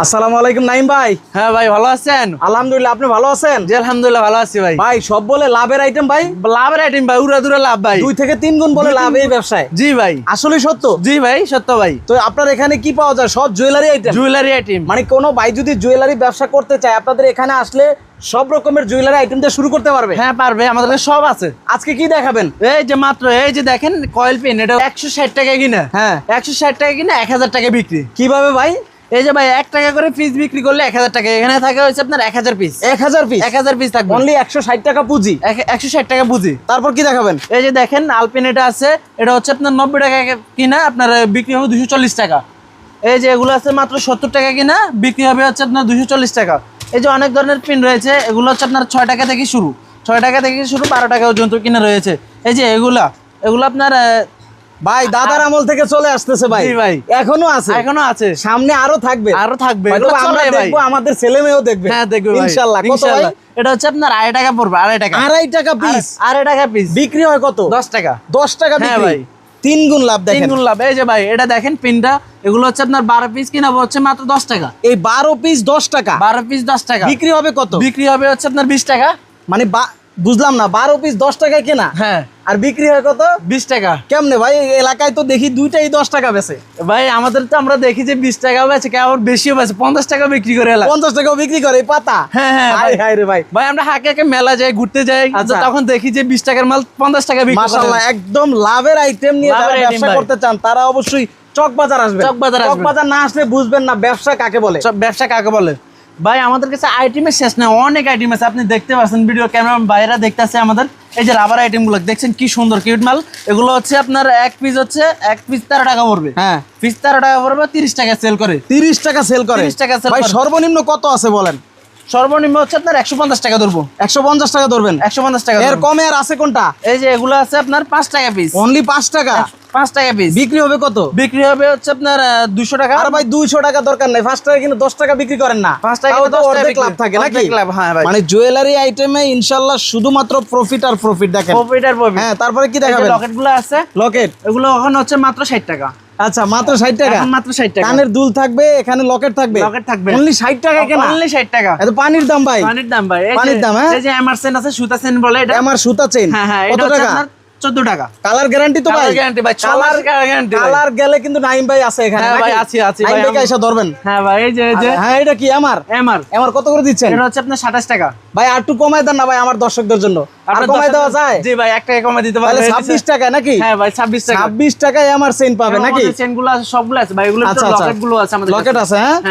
আসসালামু আলাইকুম নাইম ভাই। হ্যাঁ ভাই ভালো আছেন? আলহামদুলিল্লাহ আপনি ভালো আছেন? জি আলহামদুলিল্লাহ ভালো আছি ভাই। ভাই সব বলে লাভের আইটেম ভাই? লাভের আইটেম ভাই উড়া দুরা লাভ ভাই। দুই থেকে তিন গুণ বলে লাভ এই ব্যবসায়। জি ভাই। আসলে সত্য? জি ভাই সত্য ভাই। তো আপনার এখানে কি পাওয়া যায়? সব জুয়েলারি আইটেম জুয়েলারি আইটেম মানে কোনো ভাই যদি জুয়েলারি ব্যবসা করতে চায় আপনাদের এখানে আসলে সব রকমের জুয়েলারি আইটেম দিয়ে শুরু করতে পারবে? হ্যাঁ পারবে আমাদের সব আছে। আজকে কি দেখাবেন? এই যে মাত্র এই যে দেখেন কয়েল পেন এটা একশো ষাট টাকা কিনা। হ্যাঁ। একশো ষাট টাকা কিনা এক হাজার টাকা বিক্রি। কীভাবে ভাই? এই যে ভাই এক টাকা করে পিস বিক্রি করলে এক হাজার টাকা। এখানে থাকে হচ্ছে আপনার এক হাজার পিস এক হাজার পিস এক হাজার পিস থাকবে। অনলি একশো ষাট টাকা পুঁজি। একশো ষাট টাকা পুঁজি। তারপর কি দেখাবেন? এই যে দেখেন আলপিন এটা আছে। এটা হচ্ছে আপনার নব্বই টাকা কিনা আপনার বিক্রি হবে দুশো চল্লিশ টাকা। এই যে এগুলো আছে মাত্র সত্তর টাকা কিনা বিক্রি হবে হচ্ছে আপনার দুশো চল্লিশ টাকা। এই যে অনেক ধরনের পিন রয়েছে এগুলো হচ্ছে আপনার ছয় টাকা থেকে শুরু। ছয় টাকা থেকে শুরু বারো টাকা পর্যন্ত কিনা রয়েছে। এই যে এগুলা এগুলো আপনার ভাই দাদার আমল থেকে চলে আসতেছে ভাই। ভাই। এখনও আছে। এখনও আছে। সামনে আরও থাকবে। আরও থাকবে। আমরা দেখব আমাদের ছেলে মেয়েও দেখবে। হ্যাঁ দেখবে ইনশাল্লাহ। ইনশাল্লাহ। এটা হচ্ছে আপনার আড়াই টাকা পড়বে আড়াই টাকা। আড়াই টাকা পিস আড়াই- টাকা পিস বিক্রি হয় কত? দশ টাকা। দশ টাকা হ্যাঁ বিক্রি। ভাই। তিন গুণ লাভ তিন গুণ লাভ। এই যে ভাই এটা দেখেন পিনটা। এগুলো হচ্ছে আপনার বারো পিস কিনা হচ্ছে মাত্র দশ টাকা। এই বারো পিস দশ টাকা। বারো পিস দশ টাকা। বিক্রি হবে কত? বিক্রি হবে হচ্ছে আপনার বিশ টাকা। মানে বুঝলাম না বারো পিস দশ টাকায় কেনা। হ্যাঁ। আর বিক্রি হয় কত? বিশ টাকা। কেমনে ভাই? এলাকায় তো দেখি দুইটাই দশ টাকা বেছে ভাই আমাদের তো আমরা দেখি যে বিশ টাকা বেছে কেউ আবার বেশিও বেছে পঞ্চাশ টাকা বিক্রি করে পঞ্চাশ টাকাও বিক্রি করে পাতা? হ্যাঁ হ্যাঁ ভাই। রে ভাই। ভাই আমরা হাকে হাকে মেলা যাই ঘুরতে যাই আচ্ছা। তখন দেখি যে বিশ টাকার মাল পঞ্চাশ টাকা বিক্রি করে। মাশাআল্লাহ একদম লাভের আইটেম নিয়ে যারা ব্যবসা করতে চান তারা অবশ্যই চক বাজার আসবে চক বাজার চক বাজার না আসলে বুঝবেন না ব্যবসা কাকে বলে। ব্যবসা কাকে বলে? ভাই আমাদের কাছে আইটেমের শেষ নেই অনেক আইটেম আছে। আপনি দেখতে পাচ্ছেন ভিডিও ক্যামেরা বাইরে দেখতেছে আমাদের। এই যে রাবার আইটেমগুলো দেখছেন কি সুন্দর কিউট মাল। এগুলো হচ্ছে আপনার এক পিস হচ্ছে এক পিস তেরো টাকা পড়বে। হ্যাঁ। পিস তেরো টাকা পড়বে তিরিশ টাকা সেল করে। তিরিশ টাকা সেল করে। 30 টাকা সেল সর্বনিম্ন কত আছে বলেন? সর্বনিম্ন হচ্ছে আপনার একশো পঞ্চাশ টাকা ধরবো। একশো পঞ্চাশ টাকা ধরবেন? একশো পঞ্চাশ টাকা এর। কমে আর আছে কোনটা? এই যে এগুলো আছে আপনার পাঁচ টাকা পিস অনলি পাঁচ টাকা? পাঁচ টাকা পিস বিক্রি হবে কত? বিক্রি হবে হচ্ছে আপনার দুশো টাকা। আর ভাই দুইশো টাকা দরকার নাই। পাঁচ টাকা কিন্তু দশ টাকা বিক্রি করেন না। পাঁচ টাকা তো অর্ধেক লাভ থাকে নাকি? লাভ, হ্যাঁ ভাই। মানে জুয়েলারি আইটেমে ইনশাল্লাহ শুধুমাত্র প্রফিট আর প্রফিট দেখেন। প্রফিট আর প্রফিট হ্যাঁ তারপরে কি দেখাবেন? লকেটগুলো আছে লকেট এগুলো এখন হচ্ছে মাত্র ষাট টাকা। আচ্ছা মাত্র ষাট টাকা? এখন মাত্র ষাট টাকা। কানের দুল থাকবে এখানে লকেট থাকবে। লকেট থাকবে। অনলি ষাট টাকা কেনা? অনলি ষাট টাকা। এত পানির দাম ভাই। পানির দাম ভাই। পানির দাম, হ্যাঁ? এই যে এমারসেন আছে সুতা সেন বলে এটা? আমার সুতা চেন হ্যাঁ হ্যাঁ কত টাকা? আপনার চোদ্দ টাকা। কালার গ্যারান্টি তো ভাই। guarantee ভাই, কালার ভাই। কালার গেলে কিন্তু নাইম ভাই আছে এখানে হ্যাঁ ভাই, নাকি? আছি, আছি ভাই, এসে ধরবেন। হ্যাঁ ভাই এই যে এই যে। হ্যাঁ এটা কি আমার এমআর আমার কত করে দিচ্ছেন? এটা হচ্ছে আপনার সাতাশ টাকা। ভাই আর একটু কমাই দেন না ভাই আমার দর্শকদের জন্য। আর দশ দেওয়া যায়? জি ভাই এক টাকা কমাই দিতে পারবে ছাব্বিশ টাকা নাকি? হ্যাঁ ভাই ছাব্বিশ টাকা। ছাব্বিশ টাকায় আমার চেন পাবে নাকি? চেনগুলো আছে সবগুলো আছে ভাই এগুলো আচ্ছা আচ্ছা। গুলো আছে আমাদের লকেট আছে হ্যাঁ? হ্যাঁ।